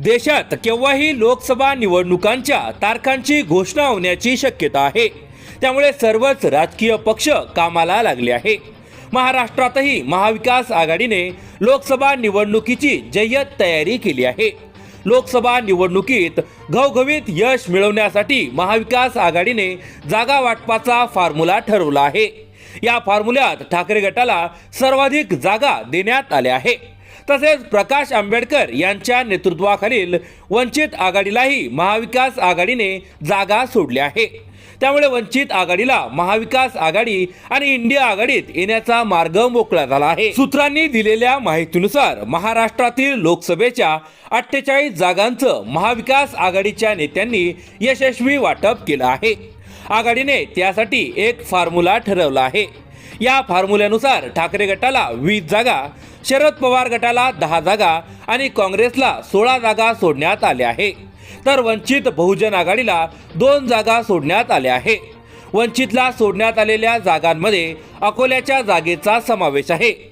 देशात केव्हाही लोकसभा निवडणुकांच्या तारखांची घोषणा होण्याची शक्यता आहे. त्यामुळे सर्वच राजकीय पक्ष कामाला लागले आहे. महाराष्ट्रातही महाविकास आघाडीने लोकसभा निवडणुकीची जय्यत तयारी केली आहे. लोकसभा निवडणुकीत घवघवीत यश मिळवण्यासाठी महाविकास आघाडीने जागा वाटपाचा फॉर्म्युला ठरवला आहे. या फॉर्म्युल्यात ठाकरे गटाला सर्वाधिक जागा देण्यात आल्या आहे तसेच प्रकाश आंबेडकर यांच्या नेतृत्वाखालील वंचित आघाडीलाही महाविकास आघाडीने जागा सोडली आहे. त्यामुळे वंचित आघाडीला महाविकास आघाडी आणि इंडिया आघाडीत येण्याचा मार्ग मोकळा झाला आहे. सूत्रांनी दिलेल्या माहितीनुसार महाराष्ट्रातील लोकसभेच्या अठ्ठेचाळीस जागांचं महाविकास आघाडीच्या नेत्यांनी यशस्वी वाटप केलं आहे. आघाडीने त्यासाठी एक फॉर्म्युला ठरवला आहे. या फॉर्म्युल्यानुसार ठाकरे गटाला वीस जागा शरद पवार गटाला दहा जागा आणि काँग्रेसला सोळा जागा सोडण्यात आल्या आहे. तर वंचित बहुजन आघाडीला दोन जागा सोडण्यात आल्या आहे. वंचितला सोडण्यात आलेल्या जागांमध्ये अकोल्याच्या जागेचा समावेश आहे.